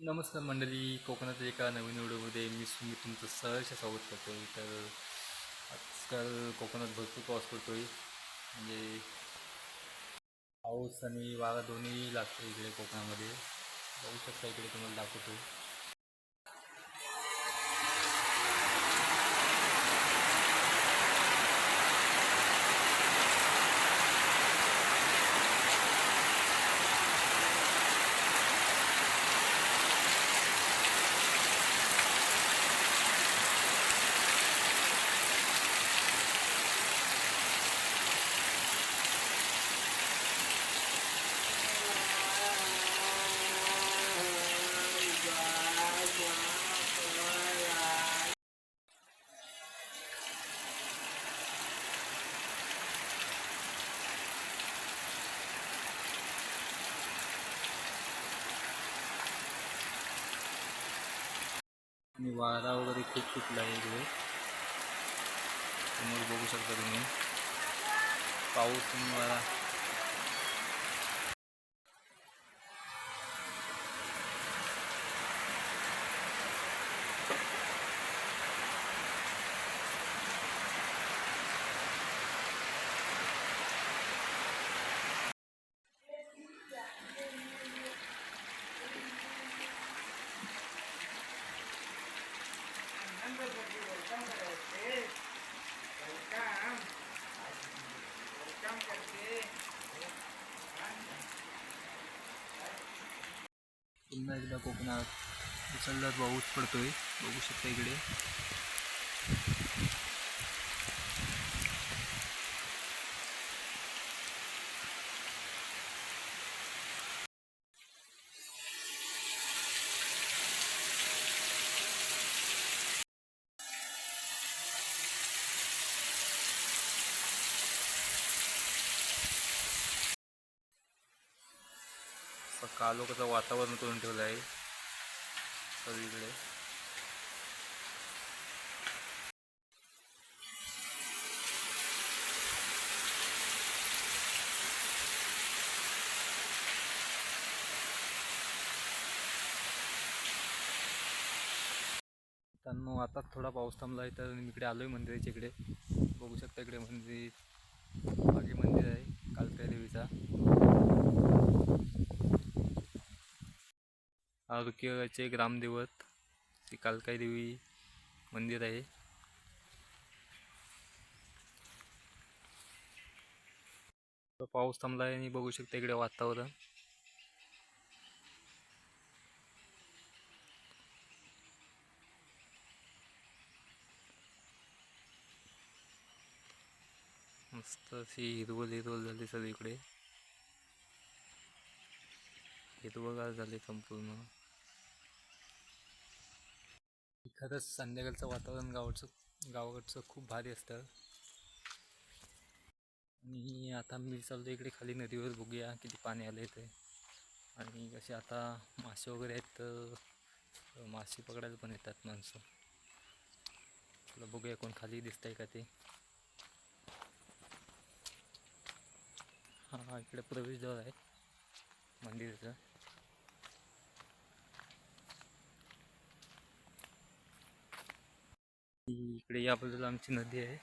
नमस्कार मंडळी कोकणातील एका नवीन व्हिडिओमध्ये मी सुमित तुमचं सहर्ष स्वागत करतो आहे तर आजकाल कोकणात भरपूर पाऊस पडतो आहे म्हणजे पाऊस आणि वारा दोन्ही लागतो इकडे कोकणामध्ये. बघू शकता इकडे तुम्हाला दाखवतो. आणि वारा वगैरे खूप सुटला आहे इकडे. समोर बघू शकता तुम्ही. पाऊस आणि वारा. पुन्हा एकदा कोकणात. मुसळधार पाऊस पडतोय. बघू शकता इकडे. कालोखाचं वातावरण करून ठेवलं आहे. सगळीकडे. त्यांना आता थोडा पाऊस थांबला आहे तर मी इकडे आलो आहे मंदिराच्या इकडे. बघू शकता इकडे मंदिर मागे मंदिर आहे कालप्या देवीचा. आरोग्याचे ग्रामदेवत श्री कालकाई देवी मंदिर आहे. पाऊस थांबला आहे आणि बघू शकता इकडे वातावरण. मस्त अशी हिरवल हिरवळ झाली सगळीकडे. हिरवगार झाले संपूर्ण. खरंच संध्याकाळचं वातावरण गावाचं गावाकडचं खूप भारी असतं. आणि आता मी चालतो इकडे खाली नदीवर बघूया किती पाणी आलं इथे. आणि कसे आता मासे वगैरे आहेत तर मासे पकडायला पण येतात माणसं. चला बघूया कोण खाली दिसतंय का ते. हा इकडे प्रवेशद्वार आहे मंदिराचं. इकडे या बाजूला आमची नदी आहे.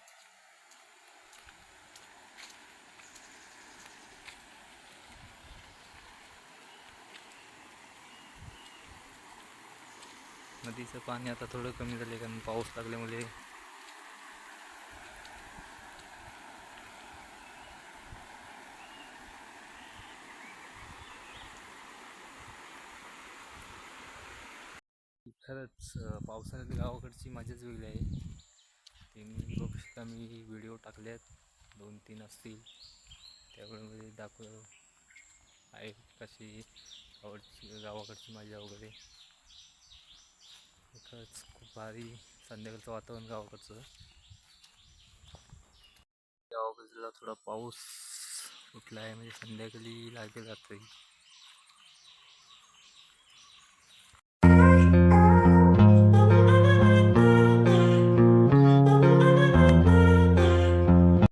नदीचं पाणी आता थोडं कमी झालं कारण पाऊस लागल्यामुळे खरंच पावसाळ्यात गावाकडची मजाच वेगळी आहे. ते मी बघू शकता मी व्हिडिओ टाकल्यात. दोन तीन असतील. त्यावेळेमध्ये दाखव आहे कशी आवडची गावाकडची मजा वगैरे. खरंच खूप भारी संध्याकाळचं वातावरण गावाकडचं. गावाकडला थोडा पाऊस उठला आहे म्हणजे संध्याकाळी लागेल रात्री.